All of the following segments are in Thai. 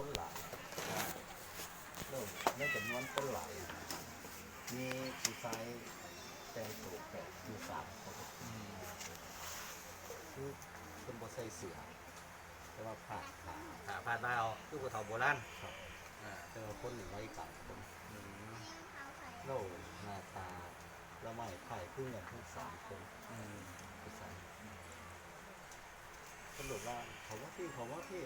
คนหลายเริ่มเริ่มจำนวนคนหลาย มีผู้ชายแต่งตัวแปลกอยู่สามคนคือคนบ่ใส่เสื้อแต่ว่าผ้าขาวขาพาดมาเอาคือผู้เฒ่าโบราณครับอ่าแต่ว่าคนหนึ่งไว้กับคนอืมเล่าหน้าตาละไม้ไผ่พึ่งกันทั้งสามคนอืมผู้ชายตำรวจว่าเขาว่าที่เขาว่าที่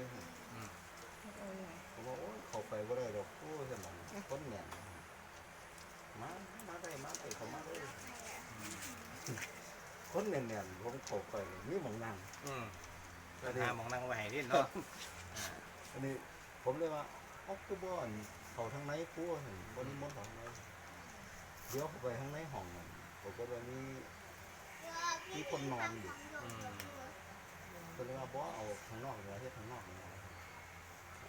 อืมเขาบอกโอ้ยเขาไปว่าได้ดอกโอ้ยสมันคนเนี่ยมามาได้มาได้เขามาได้คนเนี่ยเนี่ยผมเขาไปนี่หมองนั่งอืมก็หาหมองนั่งไว้ให้ดิ้นเนาะอ่าอันนี้ผมเลยว่าออกคือบ่อนเขาทางไหนครัวเห็นบนนี้มดของไหนเดี๋ยวเขาไปทางไหนห้องนั่นผมก็เลยมีมีคนนอนอยู่อืมก็เลยว่าบ่เอาข้างนอกเลยเฮ็ดข้างนอกเลย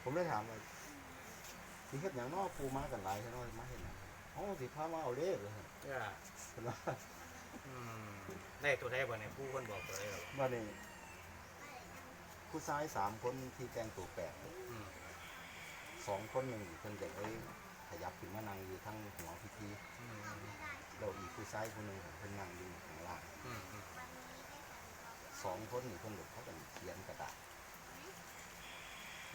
ผมเลยถามว่าสิเฮ็ดหยังเนอปูมากันหลายใช่เนาะมาเฮ็ดหยังอ๋อสิพามาเอาเลขเลยก็เพิ่นว่าอืมได้ตัวได้บ่เนี่ยผู้คนบอกตัวได้หรอว่านี่ผู้ชายสามคนที่แต่งตัวแปลกอืมสองคนหนึ่งเพิ่นจะได้ขยับขึ้นมานั่งอยู่ทั้งหัวพิธีอืมเราอีกผู้ชายคนหนึ่งเพิ่นนั่งอยู่ข้างล่างอืมอืมสองคนนี่เพิ่นหลุดเขากันเขียนกระดาษเ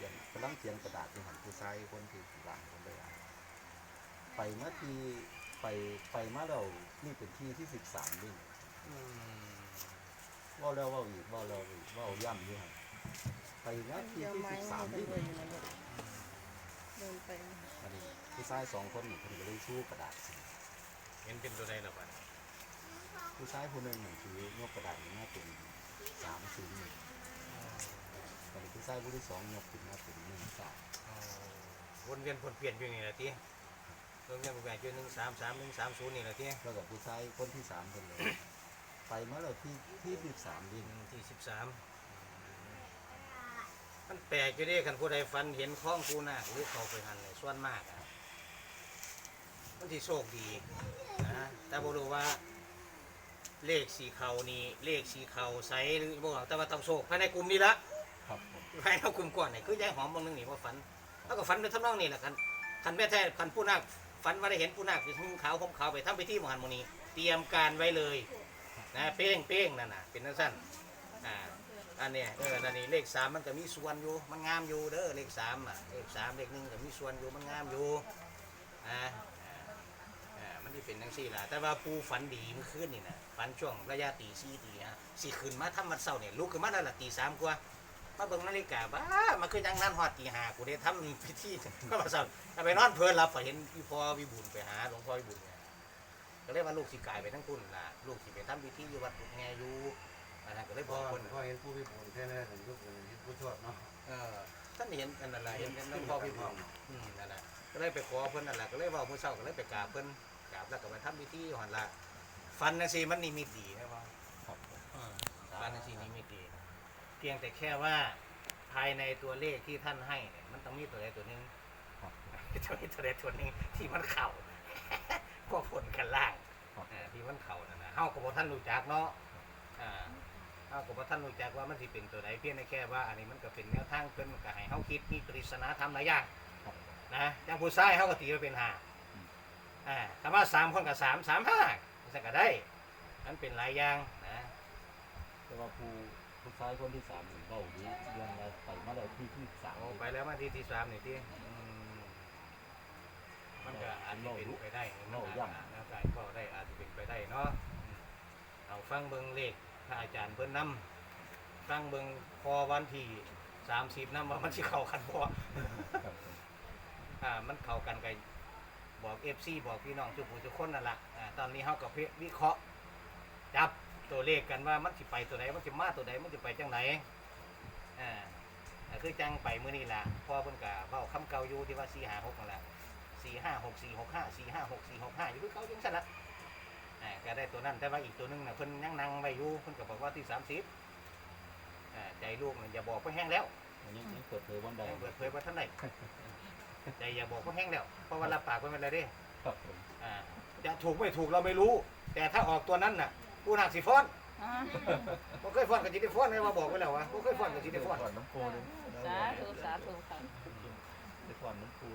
ขียนกำลังเขียนกระดาษที่หันผู้ชายคนที่ข้างล่างคนเลยว่าไปเมื่อทีไปไปมาเรานี่เป็นที่ที่สิบสามนี่อืมเว่าแล้วเว่าอีกเว่าแล้วอีกเว่าย่ำอยู่หั่นไปเมื่อทีเดี๋ยวที่ไม้สิบมัสามนจะนี่เดินอยู่นะลูกเดินไปอันนี้ผู้ชายสองคนนี่เพิ่นก็เลยชูกระดาษเห็นเป็นตัวได้หรอบ่เนี่ยผู้ชายคนหนึ่งนี่คือยกกระดาษขึ้นมาเป็นสามศูนย์หนึ่ง ตอนนี้ผู้ชายผู้ที่สองยกขึ้นมาเป็นหนึ่งสามอ๋อวนเวียนวนเปลี่ยนอยู่นี่แหละทีวนเวียนวนเปลี่ยนอยู่หนึ่งสามสามหนึ่งสามศูนย์นี่แหละทีแล้วกับผู้ชายคนที่สามคนเลย ไปเมื่อเราที่ที่สิบสามดินที่สิบสามมันแปลกอยู่ดิคันผู้ใดฟันเห็นคล้องกูนาคหรือเขาไปหันเลยส่วนมากอะมันที่โชคดีนะแต่บ่รู้ว่าเลขสีเขานี่เลขสีเขาใสหรือบ่แต่ว่าต้องโชคภายในกลุ่มนี้ละ ครับผมภายในกลุ่มก่อนนี่คือยายหอมบางนึงนี่ว่าฝันแล้วก็ฝันในทำนองนี้แหละคันคันแม่แท้คันผู้นาคฝันว่าได้เห็นผู้นาคนุ่งขาวห่มขาวไปทำพิธีมหันต์มนีเตรียมการไว้เลยนะเป้งเป้งนั่นน่ะเป็นนั่นสั้นอ่าอันเนี้ยเอออันนี้เลขสามมันก็มีส่วนอยู่มันงามอยู่เด้อเลขสามอะเลขสามเลขหนึ่งก็มีส่วนอยู่มันงามอยู่อ่าอ่ามันที่เป็นทั้งสี่ล่ะแต่ว่าปูฝันดีเมื่อคืนนี่นะฝันช่วงระยะตีสี่ตีห้าสี่คืนมาทำวันเสาร์เนี่ยลุกขึ้นมาแล้วละตีสามกว่า มาเบิ่งนาฬิกาบ้ามันคือยังนั่นฮอดตีห้ากูได้ทำพิธีก็มาสั่งไปนอนเพลินหลับไปเห็นพี่พ่อวิบุญไปหาหลวงพ่อวิบุญเนี่ยก็เลยว่าลูกสิกลายไปทั้งคุณล่ะลูกสิไปทำพิธีอยู่วัดกุฎแงอยู่อันนั้นก็เลยบพ่ออกคนพ่อเห็นผู้พิบูลใช่ไหมเห็นยุคเห็นผู้ชอบเนาะเออท่านเห็นอันนั้นแหละเห็นหลวงพ่อวิบุญอืมนั่นแหละก็เลยไปขอเพิ่นนั่นแหละก็เลยเว่าเมื่อเช้าก็เลยไปกราบเพิ่นกราบแล้วก็ไปทำพิธีหันละฟันนะสิมันนิมิตดีนะพ่อครับผมบ้านสีนี้ไม่ดี เพียงแต่แค่ว่าภายในตัวเลขที่ท่านให้เนี่ยมันต้องมีตัวใดตัวหนึ่งครับตัวนี้ตัวใดตัวหนึ่งที่มันเข่าพวกผลกันล่างครับ อ่าที่มันเข่านั่นนะเฮากับท่านรู้จักเนาะอ่าเฮากับท่านรู้จักว่ามันสิเป็นตัวใดเพียงแต่แค่ว่า อันนี้มันก็เป็นแนวทางเพิ่นก็ให้เฮาคิดมีปริศนาธรรมหลายอย่างครับนะอย่างผู้ชายเฮาก็ตีไว้เป็นห้าอืม อ่าถ้าว่าสามคนกับสามสามห้ามันก็ได้ มันเป็นหลายอย่างนะ แต่ว่าผู้ ผู้ชายคนที่สามนี่เบาดีเรื่องอะไรไปเมื่อเราที่ที่สาม โอ้ไปแล้วมาที่ที่สามนี่ที่อืมมันก็อาจจะเป็นไปได้มันอาจจะนะการก็ได้อาจจะเป็นไปได้เนาะอืมเอาฟังเบิงเลขพระอาจารย์เพิ่นนำฟังเบิงพอวันที่สามสิบนำว่ามันสิเข้ากันบ่ ครับผมอ่ามันเข้ากันกับบอกเอฟซีบอกพี่น้องทุกผู้ทุกคนนั่นแหละอ่าตอนนี้เฮากับวิเคราะห์จับ ตัวเลขกันว่ามันสิไปตัวไหนมันสิมาตัวไหนมันสิไปจังไหนอ่าอ่าคือจังไปมื้อนี้ล่ะพ่อเพิ่นก็เว้าคำเก่าอยู่ที่ว่า4 5 6นั่นล่ะ4 5 6 4 6 5 4 5 6 4 6 5อยู่คือเก่าจังซั่นล่ะอ่าก็ได้ตัวนั้นแต่ว่าอีกตัวหนึงน่ะเพิ่นยังนั่งไว้อยู่เพิ่นก็บอกว่าที่30อ่าใจลูกมันอย่าบอกเพิ่นแห้งแล้วยังยังเปิดเผยวันใดยังเปิดเผยว่าท่านใดใจอย่าบอกเพิ่นแห้งแล้วเพราะว่ารับปากเพิ่นไว้แล้วเด้ครับผมอ่าจะถูกไม่ถูกเราไม่รู้ แต่ถ้าออกตัวนั้นน่ะ ผู้นักสิฟ้อนอ่าบ่เคยฟ้อนก็สิได้ฟ้อนเลยว่าบอกไว้แล้วว่าบ่เคยฟ้อนก็สิได้ฟ้อน ก่อนน้ำโพเลยสาธุสาธุค่ะอนน้ำปู